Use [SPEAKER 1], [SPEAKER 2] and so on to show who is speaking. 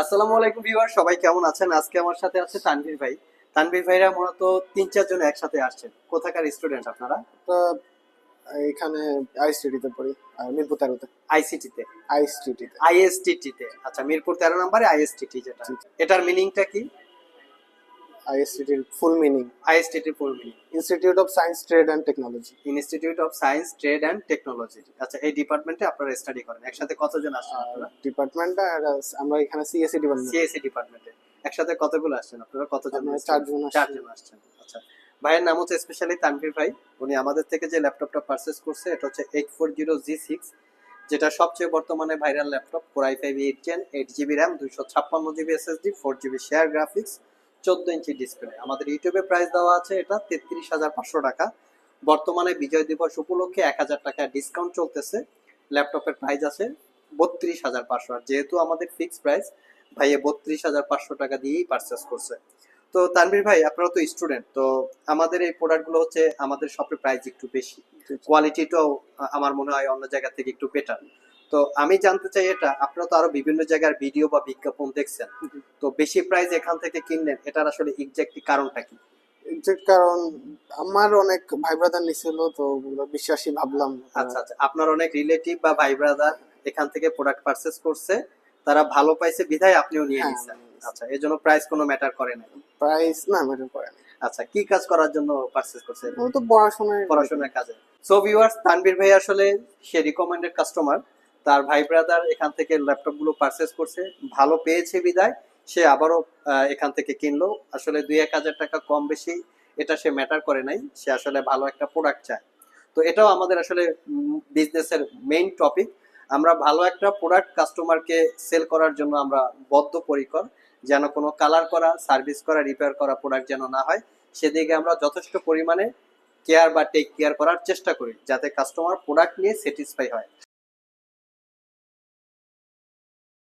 [SPEAKER 1] আসসালামু আলাইকুম ভিউয়ার সবাই কেমন আছেন? আজকে আমার সাথে আছে তানভীর ভাই। তানভীর ভাইরা মূলত তিন চারজন একসাথে আসছেন। কোথাকার স্টুডেন্ট আপনারা?
[SPEAKER 2] তো এখানে আইসিটিতে পড়ি মিরপুর তেরোতে।
[SPEAKER 1] আইসিটিতে
[SPEAKER 2] আইসটিটিতে
[SPEAKER 1] আইএসটিটিতে আচ্ছা মিরপুর তেরো নম্বরে আইএসটিটি যেটা। এটার মিনিংটা কি?
[SPEAKER 2] আইএসটিটির full meaning
[SPEAKER 1] ISTT full meaning
[SPEAKER 2] institute of science trade and technology
[SPEAKER 1] institute of science trade and technology আচ্ছা এই ডিপার্টমেন্টে আপনারা স্টাডি করেন। একসাথে কতজন আসছেন আপনারা?
[SPEAKER 2] ডিপার্টমেন্ট আর আমরা এখানে সিএসসি ডিপার্টমেন্ট
[SPEAKER 1] সিএসসি ডিপার্টমেন্টে একসাথে কতগুলো আসছেন আপনারা? কতজন
[SPEAKER 2] চারজন
[SPEAKER 1] চারজন আসছেন। আচ্ছা ভাইয়ের নাম হচ্ছে স্পেশালি তানভীর ভাই। উনি আমাদের থেকে যে ল্যাপটপটা পারচেস করছে এটা হচ্ছে eight four zero G six যেটা সবচেয়ে বর্তমানে viral laptop core i five eight gen eight GB RAM দুইশো ছাপ্পান্ন GB SSD four GB share graphics চোদ্দ ইঞ্চি ডিসপ্লে আমাদের ইউটিউবে প্রাইস দেওয়া আছে এটা তেত্রিশ হাজার পাঁচশো টাকা। বর্তমানে বিজয় দিবস উপলক্ষে এক হাজার টাকা ডিসকাউন্ট চলতেছে। ল্যাপটপের প্রাইস আছে বত্রিশ হাজার পাঁচশো। আর যেহেতু আমাদের ফিক্সড প্রাইস ভাইয়ে বত্রিশ হাজার পাঁচশো টাকা দিয়েই পারচেস করছে। তো তানভীর ভাই আপনারা তো স্টুডেন্ট তো আমাদের এই প্রোডাক্টগুলো হচ্ছে আমাদের শপের প্রাইস একটু বেশি। কোয়ালিটিটাও আমার মনে হয় অন্য জায়গা থেকে একটু বেটার তো আমি জানতে চাই এটা আপনারা তো আরও বিভিন্ন জায়গার ভিডিও বা বিজ্ঞাপন দেখছেন। তো বেশি প্রাইস এখান থেকে কিনলেন এটার আসলে এক্সাক্টলি কারণটা কি?
[SPEAKER 2] এক্সাক্ট কারণ আমার অনেক ভাই ব্রাদার নিছিল তো ওগুলো বিশ্বাসী ভাবলাম।
[SPEAKER 1] আচ্ছা আচ্ছা। আপনার অনেক রিলেটিভ বা ভাই ব্রাদার এখান থেকে প্রোডাক্ট পারচেস করছে তারা ভালো পাইছে বিধায় আপনিও নিয়ে
[SPEAKER 2] হ্যাঁ, নিয়েছি।
[SPEAKER 1] আচ্ছা এই জন্য প্রাইস কোনো ম্যাটার করে না
[SPEAKER 2] প্রাইস না ম্যাটার করে না
[SPEAKER 1] আচ্ছা কি কাজ করার জন্য পারচেস করছে?
[SPEAKER 2] ও তো পড়াশোনায়
[SPEAKER 1] পড়াশোনার কাজে। সো ভিউয়ার্স তানভীর ভাই আসলে সে রিকমেন্ডেড কাস্টমার তার ভাই ব্রাদার এখান থেকে ল্যাপটপগুলো পারচেস করছে, ভালো পেয়েছে বিদায়, সে আবারও এখান থেকে কিনলো। আসলে দুই এক হাজার টাকা কম বেশি এটা সে ম্যাটার করে নাই, সে আসলে ভালো একটা প্রোডাক্ট চায়। তো এটাও আমাদের আসলে বিজনেসের মেইন টপিক আমরা ভালো একটা প্রোডাক্ট কাস্টমারকে সেল করার জন্য আমরা বদ্ধপরিকর, যেন কোনো কালার করা সার্ভিস করা রিপেয়ার করা প্রোডাক্ট যেন না হয়, সেদিকে আমরা যথেষ্ট পরিমাণে কেয়ার বা টেক কেয়ার করার চেষ্টা করি, যাতে কাস্টমার প্রোডাক্ট নিয়ে স্যাটিসফাই হয়।